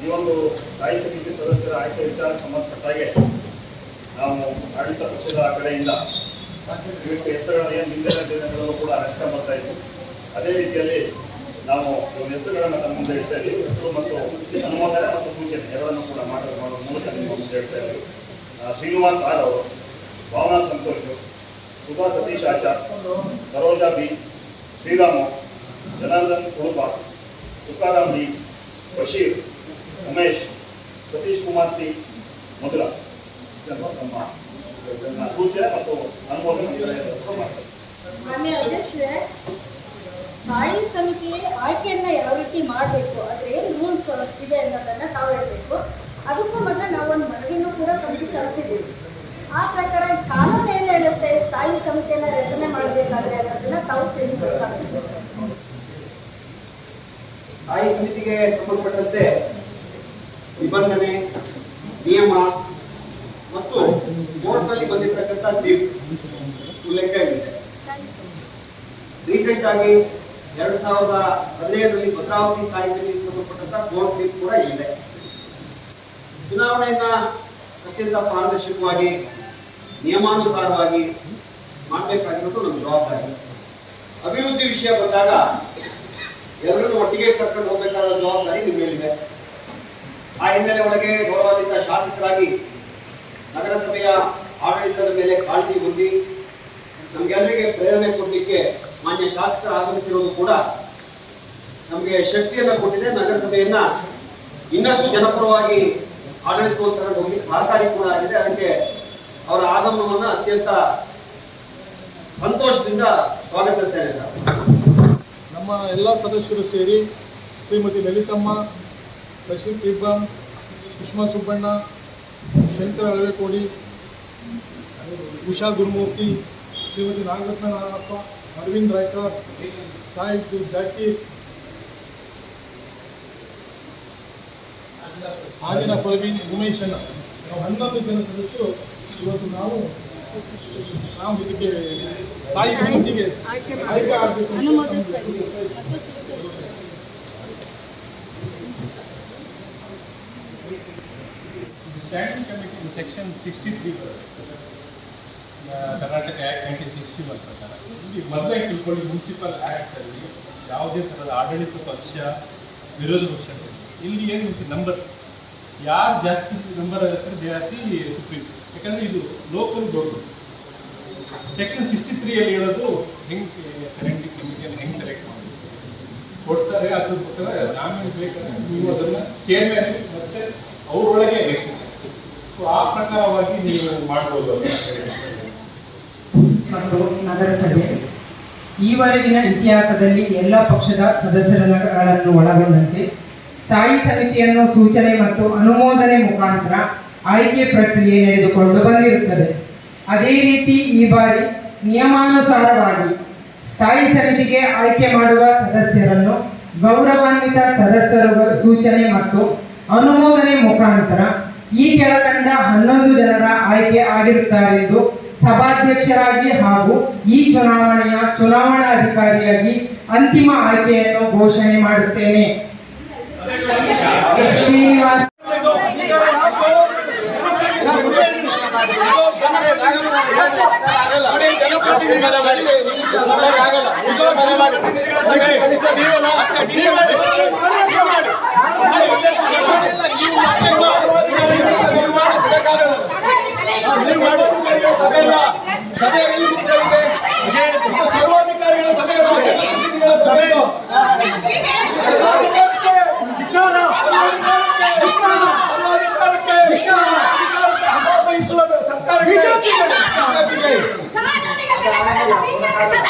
ಈ ಒಂದು ಸ್ಥಾಯಿ ಸಮಿತಿ ಸದಸ್ಯರ ಆಯ್ಕೆ ವಿಚಾರ ಸಂಬಂಧಪಟ್ಟಾಗೆ ನಾವು ಆಡಳಿತ ಪಕ್ಷದ ಕಡೆಯಿಂದ ಇವತ್ತು ಹೆಸರುಗಳ ಏನು ಹಿಂದಿನ ದಿನಗಳಲ್ಲೂ ಕೂಡ ನಡೆಸ್ತಾ ಬರ್ತಾ ಇತ್ತು ಅದೇ ರೀತಿಯಲ್ಲಿ ನಾವು ಹೆಸರುಗಳನ್ನು ನಮ್ಮ ಮುಂದೆ ಇಡ್ತಾ ಇದ್ದೀವಿ ಹೆಸರು ಮತ್ತು ಅನುಮೋದನೆ ಮತ್ತು ಸೂಚನೆ ಎರಡನ್ನು ಕೂಡ ಮಾಡುವ ಮೂಲಕ ನಿಮ್ಮ ಮುಂದೆ ಹೇಳ್ತಾ ಇದ್ದೀವಿ ಶ್ರೀನಿವಾಸ್ ಆರ್ ಅವರು, Bhavana Santosh Subha Satish Achar, Saroja B, Srirama, Janardhan Kurupa Tukaram B Basheer Umesh Satish Kumar C Madhura ನಮ್ಮ ಸೂಚನೆ ಮತ್ತು ಅಧ್ಯಕ್ಷರೇ ಸ್ಥಾಯಿ ಸಮಿತಿ ಆಯ್ಕೆಯನ್ನ ಯಾವ ರೀತಿ ಮಾಡಬೇಕು ಅದ್ರ ಏನು ರೂಲ್ಸ್ ಇದೆ ಅನ್ನೋದನ್ನ ತಾವು ಹೇಳ್ಬೇಕು. ಅದಕ್ಕೂ ನಾವು ನಾವೊಂದು ಮನವಿನೂ ಕೂಡ ಕಮಿಟಿ ಸಲ್ಲಿಸಿದ್ದೀವಿ. ಆ ಪ್ರಕಾರ ಕಾನೂನು ಏನು ಹೇಳುತ್ತೆ ಸ್ಥಾಯಿ ಸಮಿತಿಯನ್ನ ರಚನೆ ಮಾಡಬೇಕಾದ್ರೆ ಅನ್ನೋದನ್ನ ತಾವು ತಿಳಿಸ್ಬೇಕು ಸ್ಥಾಯಿ ಸಮಿತಿಗೆ ಸಂಬಂಧಪಟ್ಟಂತೆ ನಿಬಂಧನೆ ನಿಯಮ ಮತ್ತು ಕೋರ್ಟ್ನಲ್ಲಿ ಬಂದಿರತಕ್ಕಂಥ ತೀರ್ಪು ಉಲ್ಲೇಖ ಇದೆ. ರೀಸೆಂಟ್ ಆಗಿ ಎರಡ್ ಸಾವಿರದ ಹದಿನೈದರಲ್ಲಿ ಭದ್ರಾವತಿ ಸ್ಥಾಯಿ ಸಮಿತಿಗೆ ಸಂಬಂಧಪಟ್ಟಂತ ಕೋರ್ಟ್ ತೀರ್ಪು ಕೂಡ ಇದೆ. ಚುನಾವಣೆಯನ್ನ ಅತ್ಯಂತ ಪಾರದರ್ಶಕವಾಗಿ, ನಿಯಮಾನುಸಾರವಾಗಿ ಮಾಡಬೇಕಾಗಿರೋದು ನಮ್ಮ ಜವಾಬ್ದಾರಿ. ಅಭಿವೃದ್ಧಿ ವಿಷಯ ಬಂದಾಗ ಎಲ್ಲರನ್ನು ಒಟ್ಟಿಗೆ ಕರ್ಕೊಂಡು ಹೋಗ್ಬೇಕಾದ ಜವಾಬ್ದಾರಿ ನಿಮ್ಮ ಮೇಲಿದೆ ಆ ಹಿನ್ನೆಲೆ ಒಳಗೆ ಗೌರವಾನ್ವಿತ ಶಾಸಕರಾಗಿ ನಗರಸಭೆಯ ಆಡಳಿತದ ಮೇಲೆ ಕಾಳಜಿ ಹೊಂದಿ ನಮ್ಗೆಲ್ಲರಿಗೆ ಪ್ರೇರಣೆ ಕೊಡಲಿಕ್ಕೆ ಮಾನ್ಯ ಶಾಸಕರು ಆಗಮಿಸಿರೋದು ಕೂಡ ನಮಗೆ ಶಕ್ತಿಯನ್ನು ಕೊಟ್ಟಿದೆ. ನಗರಸಭೆಯನ್ನ ಇನ್ನಷ್ಟು ಜನಪರವಾಗಿ ಆಡಳಿತವಂತರ ಹೋಗ್ಲಿಕ್ಕೆ ಸಹಕಾರಿ ಕೂಡ ಆಗಿದೆ. ಅದಕ್ಕೆ ಅವರ ಆಗಮನವನ್ನು ಅತ್ಯಂತ ಸಂತೋಷದಿಂದ ಸ್ವಾಗತಿಸ್ತೇನೆ ಸರ್. ನಮ್ಮ ಎಲ್ಲ ಸದಸ್ಯರು ಸೇರಿ ಶ್ರೀಮತಿ ಲಲಿತಮ್ಮ ಬಶೀರ್ ಇಬ್ರಾಮ್ ಸುಷ್ಮಾ ಸುಬ್ಬಣ್ಣ ಶಂಕರ ಅಳವೆಕೋಡಿ ಉಷಾ ಗುರುಮೂರ್ತಿ ಶ್ರೀಮತಿ ನಾಗರತ್ನ ನಾಗಪ್ಪ ಅರವಿಂದ್ ರಾಯ್ಕರ್ ಸಾಹಿಬ್ ಜಾಕೀರ್ ಆಗಿನ ಪ್ರವೀಣ್ ಉಮೇಶ್ ಅಣ್ಣ ನಾವು ಹನ್ನೊಂದು ಜನ ಸದಸ್ಯರು ಇವತ್ತು ನಾವು ನಾವು ಇದಕ್ಕೆ ಸಾಯಿ ಸಮಿತಿಗೆ ಆಯ್ಕೆ ಆಗಬೇಕು standing committee in section 63 Karnataka act nineteen sixty one ಪ್ರಕಾರ, ಇಲ್ಲಿ ಮೊದಲೇ ತಿಳ್ಕೊಳ್ಳಿ ಮುನ್ಸಿಪಲ್ ಆ್ಯಕ್ಟಲ್ಲಿ ಯಾವುದೇ ಥರದ ಆಡಳಿತ ಪಕ್ಷ ವಿರೋಧ ಪಕ್ಷ ಇಲ್ಲಿ. ಏನು ನಂಬರ್ ಯಾರು ಜಾಸ್ತಿ ನಂಬರ್ ಇರ್ತಾರೆ ಜಾಸ್ತಿ ಸುಪ್ರೀಂ ಯಾಕಂದರೆ ಇದು ಲೋಕಲ್ ಗೌರ್ಮೆಂಟ್ ಸೆಕ್ಷನ್ ಸಿಕ್ಸ್ಟಿ ತ್ರೀಯಲ್ಲಿ ಹೇಳೋದು ಹೆಂಗೆ ಸೆಲೆಕ್ಟಿಂಗ್ ಕಮಿಟಿಯನ್ನು ಹೆಂಗೆ ಸೆಲೆಕ್ಟ್ ಮಾಡಿ ಕೊಡ್ತಾರೆ, ಅದ್ರ ಪ್ರಕಾರ ನಾಮಿನಿ ಬೇಕಾದ್ರೆ ನೀವು ಅದನ್ನು ಚೇರ್ಮನ್ ಮತ್ತೆ ಅವರೊಳಗೆ ಸೊ ಆ ಪ್ರಕಾರವಾಗಿ ನೀವು ಮಾಡಬಹುದು ಮತ್ತು ನಗರಸಭೆ. ಈವರೆಗಿನ ಇತಿಹಾಸದಲ್ಲಿ ಎಲ್ಲ ಪಕ್ಷದ ಸದಸ್ಯರನ್ನು ಒಳಗೊಂಡಂತೆ ಸ್ಥಾಯಿ ಸಮಿತಿಯನ್ನು ಸೂಚನೆ ಮತ್ತು ಅನುಮೋದನೆ ಮುಖಾಂತರ ಆಯ್ಕೆ ಪ್ರಕ್ರಿಯೆ ನಡೆದುಕೊಂಡು ಬಂದಿರುತ್ತದೆ. ಅದೇ ರೀತಿ ಈ ಬಾರಿ ನಿಯಮಾನುಸಾರವಾಗಿ ಸ್ಥಾಯಿ ಸಮಿತಿಗೆ ಆಯ್ಕೆ ಮಾಡುವ ಸದಸ್ಯರನ್ನು ಗೌರವಾನ್ವಿತ ಸದಸ್ಯರ ಸೂಚನೆ ಮತ್ತು ಅನುಮೋದನೆ ಮುಖಾಂತರ ಈ ಕೆಳಕಂಡ ಹನ್ನೊಂದು ಜನರ ಆಯ್ಕೆ ಆಗಿರುತ್ತಾರೆಂದು ಸಭಾಧ್ಯಕ್ಷರಾಗಿ ಹಾಗೂ ಈ ಚುನಾವಣೆಯ ಚುನಾವಣಾಧಿಕಾರಿಯಾಗಿ ಅಂತಿಮ ಆಯ್ಕೆಯನ್ನು ಘೋಷಣೆ ಮಾಡುತ್ತೇನೆ. ಶ್ರೀನಿವಾಸ್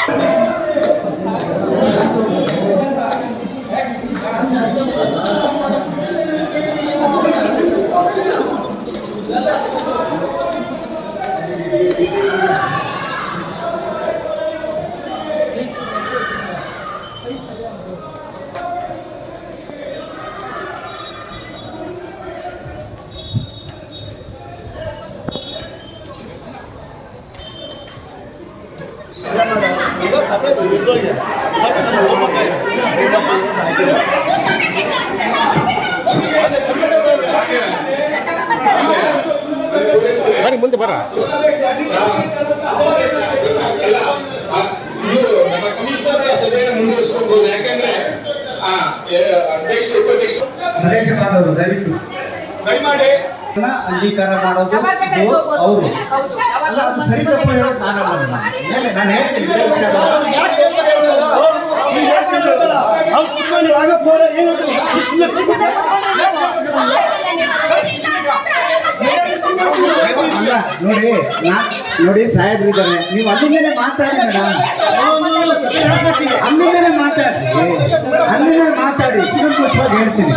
Jangan ಬನ್ನಿ ಮುಂದೆ ಬರ. ಮುಂದುವರಿಸ್ಕೊಬಹುದು ಯಾಕಂದ್ರೆ ಅಧ್ಯಕ್ಷರು ಉಪಾಧ್ಯಕ್ಷರು ಸುರೇಶ್ ಬಾಬು ದಯವಿಟ್ಟು. ದಯಮಾಡಿ ಅಂಗೀಕಾರ ಮಾಡೋದು ಅವರು. ಅಲ್ಲ ಅದು ಸರಿ ತಪ್ಪು ಹೇಳೋದು ನಾನಲ್ಲ. ಮೇಲೆ ನಾನು ಹೇಳ್ತೀನಿ. ಅಲ್ಲ ನೋಡಿ ನಾ ನೋಡಿ ಸಾಹೇಬ್ರಿದ್ದಾರೆ ನೀವು ಅಲ್ಲಿಂದನೇ ಮಾತಾಡಿ ಮೇಡಮ್. ಅಲ್ಲಿಂದನೇ ಮಾತಾಡಿ. ಅಲ್ಲಿಂದನೇ ಮಾತಾಡಿ. ಕೂಲಂಕುಷವಾಗಿ ಹೇಳ್ತೀನಿ.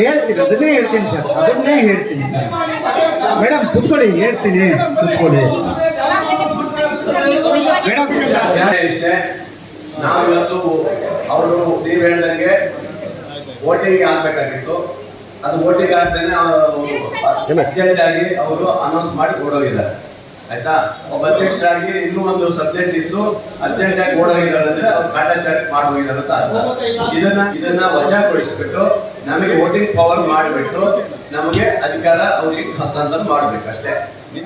ಹೇಳ್ತೀನಿ, ಅದನ್ನೇ ಹೇಳ್ತೀನಿ ಸರ್, ಅದನ್ನೇ ಹೇಳ್ತೀನಿ ಸರ್. ಮೇಡಮ್, ಕುತ್ಕೊಳ್ಳಿ, ಹೇಳ್ತೀನಿ, ಕುತ್ಕೊಳ್ಳಿ. ಮೇಡಮ್. ಇಷ್ಟೇ ನಾವು ಇವತ್ತು ಅವರು ನೀವು ಹೇಳ್ದಂಗೆ ವೋಟಿಂಗ್ ಆಗ್ಬೇಕಾಗಿತ್ತು. ಅದು ವೋಟಿಂಗ್ ಆಗ್ದೇನೆ ಅರ್ಜೆಂಟ್ ಆಗಿ ಅವರು ಅನೌನ್ಸ್ ಮಾಡಿ ಕೊಡೋಗಿದ್ದಾರೆ ಆಯ್ತಾ? ಒಬ್ಬ ಅಧ್ಯಕ್ಷರಾಗಿ ಇನ್ನೂ ಒಂದು ಸಬ್ಜೆಕ್ಟ್ ಇದ್ದು ಅರ್ಜೆಂಟ್ ಆಗಿ ಓಡೋಗಿದ್ದಾರೆ ಅಂದ್ರೆ ಅವ್ರು ಕಾಟಾಚಾರ ಮಾಡೋಗಿದ್ದಾರೆ ಅಂತ ಅರ್ಥ. ಇದನ್ನ ಇದನ್ನ ವಜಾಗೊಳಿಸ್ಬಿಟ್ಟು ನಮಗೆ ವೋಟಿಂಗ್ ಪವರ್ ಮಾಡಿಬಿಟ್ಟು ನಮಗೆ ಅಧಿಕಾರ ಅವ್ರಿಗೆ ಹಸ್ತಾಂತರ ಮಾಡ್ಬೇಕು ಅಷ್ಟೇ